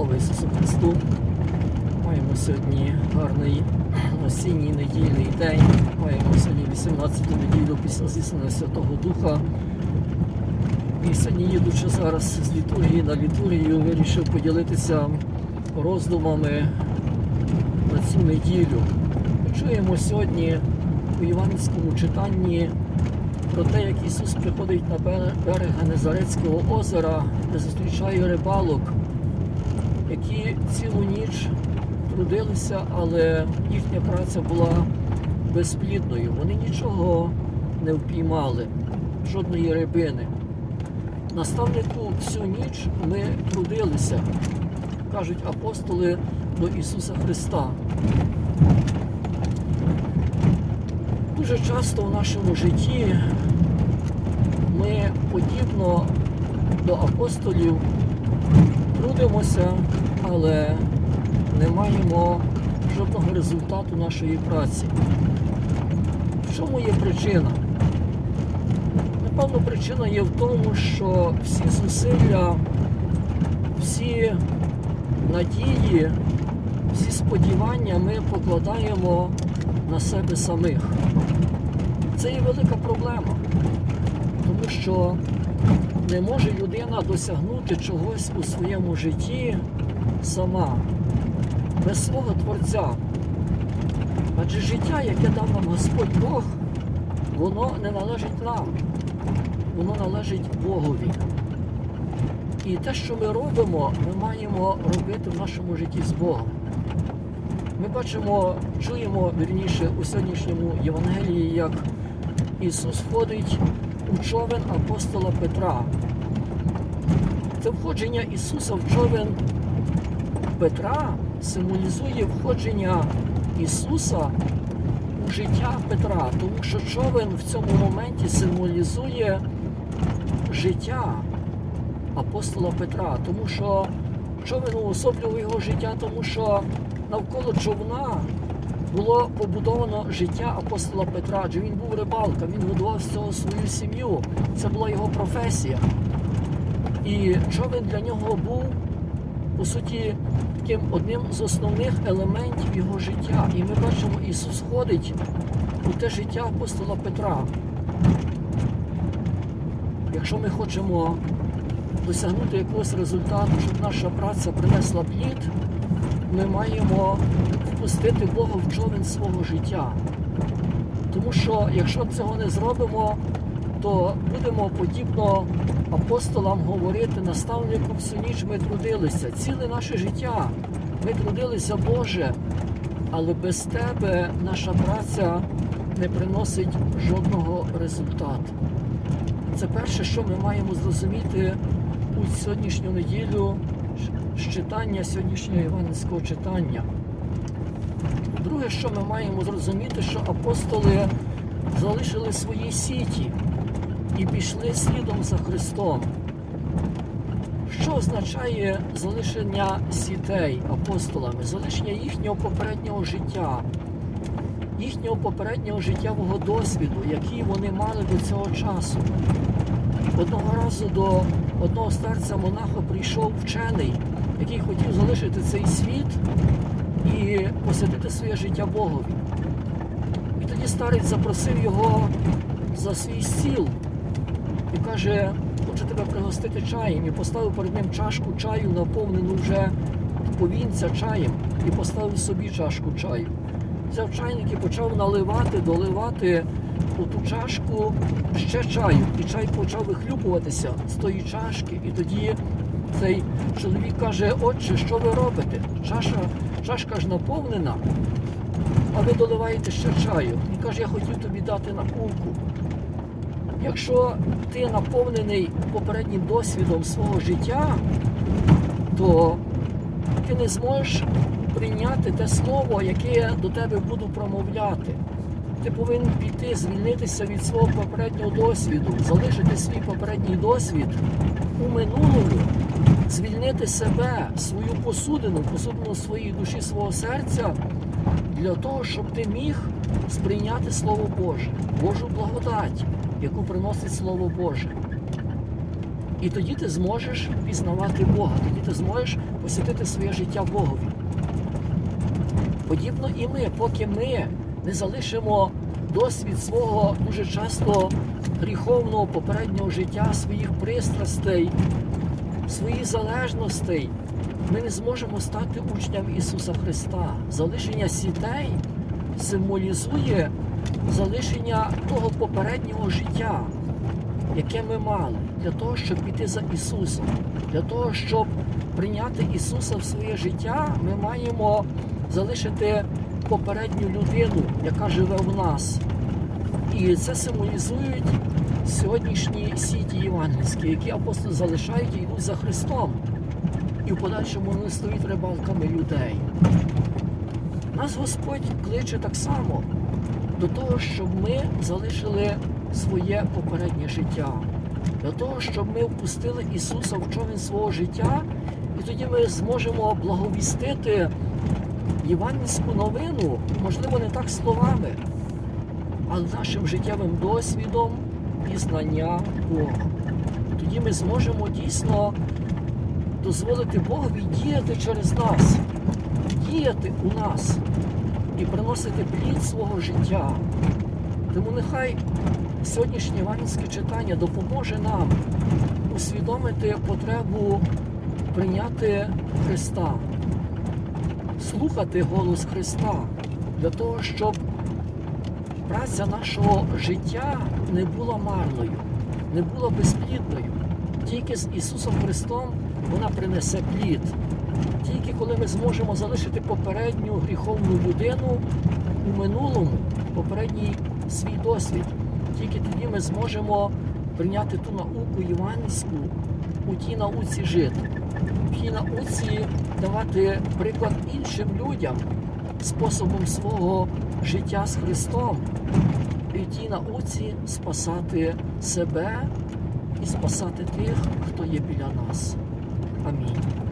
Слава Ісусу Христу! Маємо сьогодні гарний осінній недільний день. Маємо сьогодні 18 неділю після зіснення Святого Духа. І сьогодні, їдучи зараз з літургії на літургію, вирішив поділитися роздумами на цю неділю. Чуємо сьогодні у Іванівському читанні про те, як Ісус приходить на берег Генезарецького озера, де зустрічає рибалок, які цілу ніч трудилися, але їхня праця була безплідною. Вони нічого не впіймали, жодної рибини. Наставнику всю ніч ми трудилися, кажуть апостоли до Ісуса Христа. Дуже часто в нашому житті ми подібно до апостолів трудимося, але не маємо жодного результату нашої праці. В чому є причина? Напевно, причина є в тому, що всі зусилля, всі надії, всі сподівання ми покладаємо на себе самих. Це є велика проблема, тому що не може людина досягнути чогось у своєму житті сама, без свого Творця. Адже життя, яке дав нам Господь Бог, воно не належить нам, воно належить Богові. І те, що ми робимо, ми маємо робити в нашому житті з Богом. Ми бачимо, чуємо вірніше у сьогоднішньому Євангелії, як Ісус входить у човен апостола Петра. Це входження Ісуса в човен Петра символізує входження Ісуса у життя Петра, тому що човен в цьому моменті символізує життя апостола Петра, тому що човен уособлював його життя, тому що навколо човна було побудовано життя апостола Петра, адже він був рибалка, він годував з цього свою сім'ю. Це була його професія. І човен для нього був, по суті, таким одним з основних елементів його життя. І ми бачимо, Ісус ходить у те життя апостола Петра. Якщо ми хочемо досягнути якогось результату, щоб наша праця принесла плід, ми маємо впустити Бога в човен свого життя. Тому що якщо цього не зробимо, то будемо подібно апостолам говорити, наставнику всю ніч ми трудилися, ціле наше життя. Ми трудилися, Боже, але без Тебе наша праця не приносить жодного результату. Це перше, що ми маємо зрозуміти у сьогоднішню неділю з читання сьогоднішнього іванівського читання. Друге, що ми маємо зрозуміти, що апостоли залишили свої сіті і пішли слідом за Христом. Що означає залишення сітей апостолами, залишення їхнього попереднього життя, їхнього попереднього життєвого досвіду, який вони мали до цього часу? Одного разу до одного старця монаха прийшов вчений, який хотів залишити цей світ і посвятити своє життя Богові. І тоді старець запросив його за свій стіл і каже, хочу тебе пригостити чаєм. І поставив перед ним чашку чаю, наповнену вже повінця чаєм, і поставив собі чашку чаю. Взяв чайник і почав наливати, доливати у ту чашку ще чаю. І чай почав вихлюпуватися з тої чашки. І тоді цей чоловік каже, отче, що ви робите? Чаша, чашка ж наповнена, а ви доливаєте ще чаю. Він каже, я хотів тобі дати на кулку. Якщо ти наповнений попереднім досвідом свого життя, то ти не зможеш прийняти те слово, яке я до тебе буду промовляти. Ти повинен піти, звільнитися від свого попереднього досвіду, залишити свій попередній досвід у минулому, звільнити себе, свою посудину, посудину своєї душі, свого серця, для того, щоб ти міг сприйняти Слово Боже, Божу благодать, яку приносить Слово Боже. І тоді ти зможеш пізнавати Бога, тоді ти зможеш посвятити своє життя Богові. Подібно і ми, поки ми не залишимо досвід свого дуже часто гріховного попереднього життя, своїх пристрастей, своїх залежностей, ми не зможемо стати учням Ісуса Христа. Залишення сітей символізує залишення того попереднього життя, яке ми мали, для того, щоб піти за Ісусом, для того, щоб прийняти Ісуса в своє життя, ми маємо залишити попередню людину, яка живе в нас. І це символізують сьогоднішні сіті євангельські, які апостоли залишають і йдуть за Христом. І в подальшому вони стоять рибалками людей. Нас Господь кличе так само до того, щоб ми залишили своє попереднє життя, для того, щоб ми впустили Ісуса в човен свого життя, і тоді ми зможемо благовістити євангельську новину, можливо, не так словами, але нашим життєвим досвідом пізнання Бога. Тоді ми зможемо дійсно дозволити Богові діяти через нас, діяти у нас і приносити плід свого життя. Тому нехай сьогоднішнє іванівське читання допоможе нам усвідомити потребу прийняти Христа, слухати голос Христа для того, щоб праця нашого життя не була марною, не була безплідною. Тільки з Ісусом Христом вона принесе плід. Тільки коли ми зможемо залишити попередню гріховну людину у минулому, попередній свій досвід, тільки тоді ми зможемо прийняти ту науку євангельську, у тій науці жити, в тій науці давати приклад іншим людям способом свого життя з Христом, і в тій науці спасати себе і спасати тих, хто є біля нас. Амінь.